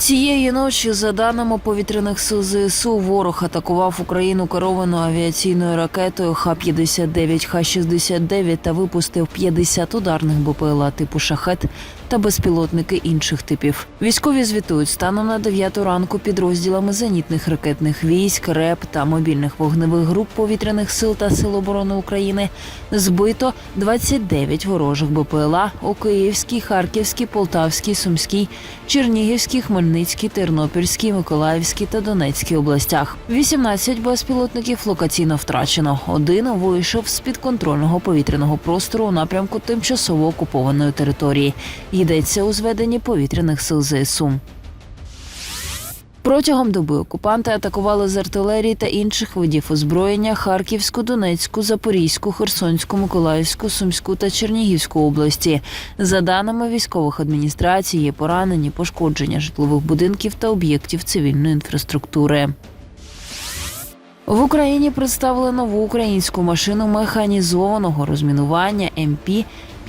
Цієї ночі, за даними повітряних сил ЗСУ, ворог атакував Україну керованою авіаційною ракетою Х-59, Х-69 та випустив 50 ударних БПЛА типу шахет та безпілотники інших типів. Військові звітують станом на 9 ранку підрозділами зенітних ракетних військ, РЕП та мобільних вогневих груп повітряних сил та сил оборони України збито 29 ворожих БПЛА у Київській, Харківській, Полтавській, Сумській, Чернігівській, Хмельницькій, Тернопільській, Миколаївській та Донецькій областях. 18 безпілотників локаційно втрачено. Один вийшов з підконтрольного повітряного простору у напрямку тимчасово окупованої території. Йдеться у зведенні повітряних сил ЗСУ. Протягом доби окупанти атакували з артилерії та інших видів озброєння Харківську, Донецьку, Запорізьку, Херсонську, Миколаївську, Сумську та Чернігівську області. За даними військових адміністрацій, є поранені, пошкодження житлових будинків та об'єктів цивільної інфраструктури. В Україні представили нову українську машину механізованого розмінування МП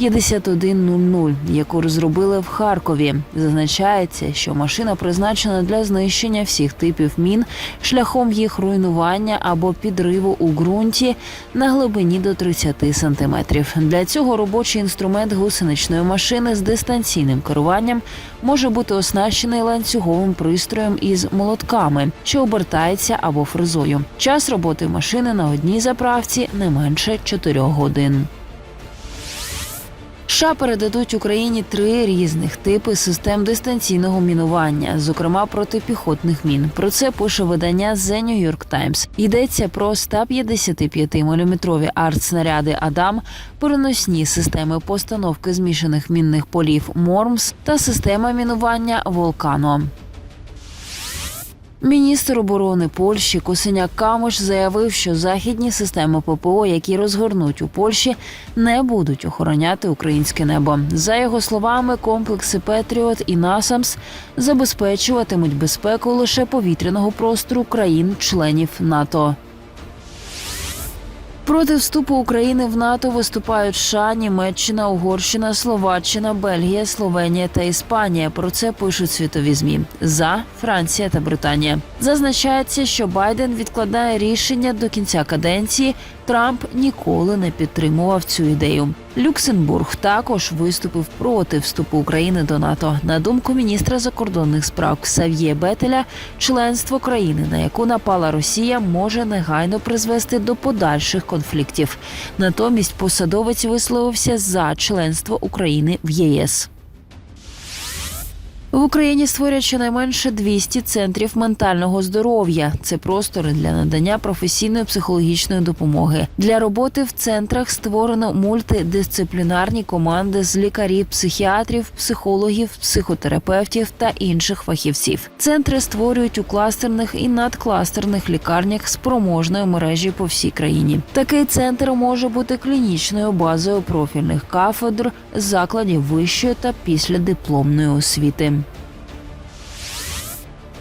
5100, яку розробили в Харкові. Зазначається, що машина призначена для знищення всіх типів мін шляхом їх руйнування або підриву у ґрунті на глибині до 30 сантиметрів. Для цього робочий інструмент гусеничної машини з дистанційним керуванням може бути оснащений ланцюговим пристроєм із молотками, що обертається або фрезою. Час роботи машини на одній заправці не менше 4 годин. США передадуть Україні три різних типи систем дистанційного мінування, зокрема протипіхотних мін. Про це пише видання The New York Times. Йдеться про 155-мм артснаряди Адам, переносні системи постановки змішаних мінних полів Мормс та система мінування Волкано. Міністр оборони Польщі Косиняк Камиш заявив, що західні системи ППО, які розгорнуть у Польщі, не будуть охороняти українське небо. За його словами, комплекси Петріот і Насамс забезпечуватимуть безпеку лише повітряного простору країн-членів НАТО. Проти вступу України в НАТО виступають США, Німеччина, Угорщина, Словаччина, Бельгія, Словенія та Іспанія. Про це пишуть світові змі за Франція та Британія. Зазначається, що Байден відкладає рішення до кінця каденції. Трамп ніколи не підтримував цю ідею. Люксембург також виступив проти вступу України до НАТО. На думку міністра закордонних справ Ксав'є Бетеля, членство країни, на яку напала Росія, може негайно призвести до подальших конфліктів. Натомість посадовець висловився за членство України в ЄС. В Україні створять щонайменше 200 центрів ментального здоров'я. Це простори для надання професійної психологічної допомоги. Для роботи в центрах створено мультидисциплінарні команди з лікарів, психіатрів, психологів, психотерапевтів та інших фахівців. Центри створюють у кластерних і надкластерних лікарнях спроможної мережі по всій країні. Такий центр може бути клінічною базою профільних кафедр, закладів вищої та післядипломної освіти.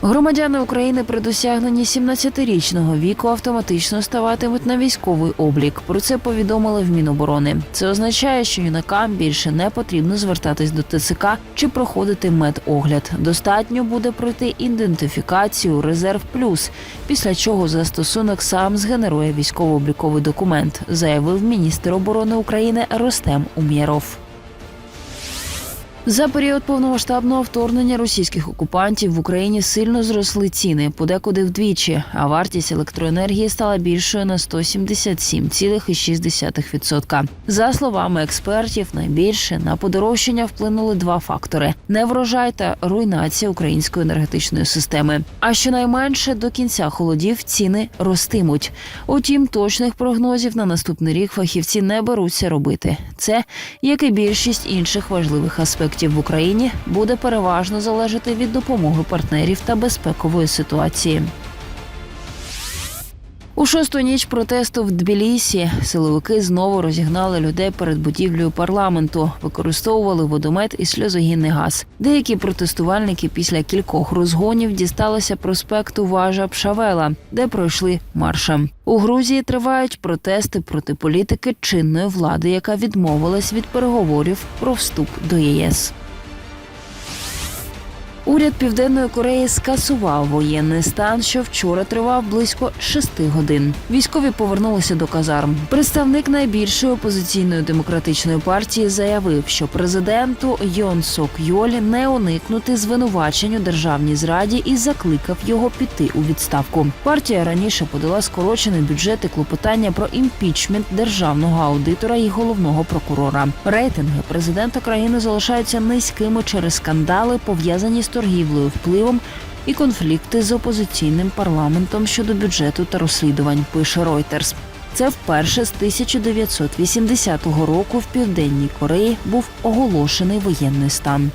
Громадяни України при досягненні 17-річного віку автоматично ставатимуть на військовий облік. Про це повідомили в Міноборони. Це означає, що юнакам більше не потрібно звертатись до ТЦК чи проходити медогляд. Достатньо буде пройти ідентифікацію Резерв Плюс, після чого застосунок сам згенерує військово-обліковий документ, заявив міністр оборони України Ростем Умєров. За період повномасштабного вторгнення російських окупантів в Україні сильно зросли ціни, подекуди вдвічі, а вартість електроенергії стала більшою на 177,6%. За словами експертів, найбільше на подорожчання вплинули два фактори: неврожай та руйнація української енергетичної системи. А щонайменше до кінця холодів ціни ростимуть. Утім, точних прогнозів на наступний рік фахівці не беруться робити. Це як і більшість інших важливих аспектів в Україні буде переважно залежати від допомоги партнерів та безпекової ситуації. У шосту ніч протесту в Тбілісі силовики знову розігнали людей перед будівлею парламенту, використовували водомет і сльозогінний газ. Деякі протестувальники після кількох розгонів дісталися проспекту Важа Пшавела, де пройшли маршем. У Грузії тривають протести проти політики чинної влади, яка відмовилась від переговорів про вступ до ЄС. Уряд Південної Кореї скасував воєнний стан, що вчора тривав близько шести годин. Військові повернулися до казарм. Представник найбільшої опозиційної демократичної партії заявив, що президенту Йон Сок Йолі не уникнути звинувачень у державній зраді і закликав його піти у відставку. Партія раніше подала скорочений бюджет і клопотання про імпічмент державного аудитора і головного прокурора. Рейтинги президента країни залишаються низькими через скандали, пов'язані з торгівлею впливом і конфлікти з опозиційним парламентом щодо бюджету та розслідувань. Пише Reuters. Це вперше з 1980 року в південній Кореї був оголошений воєнний стан.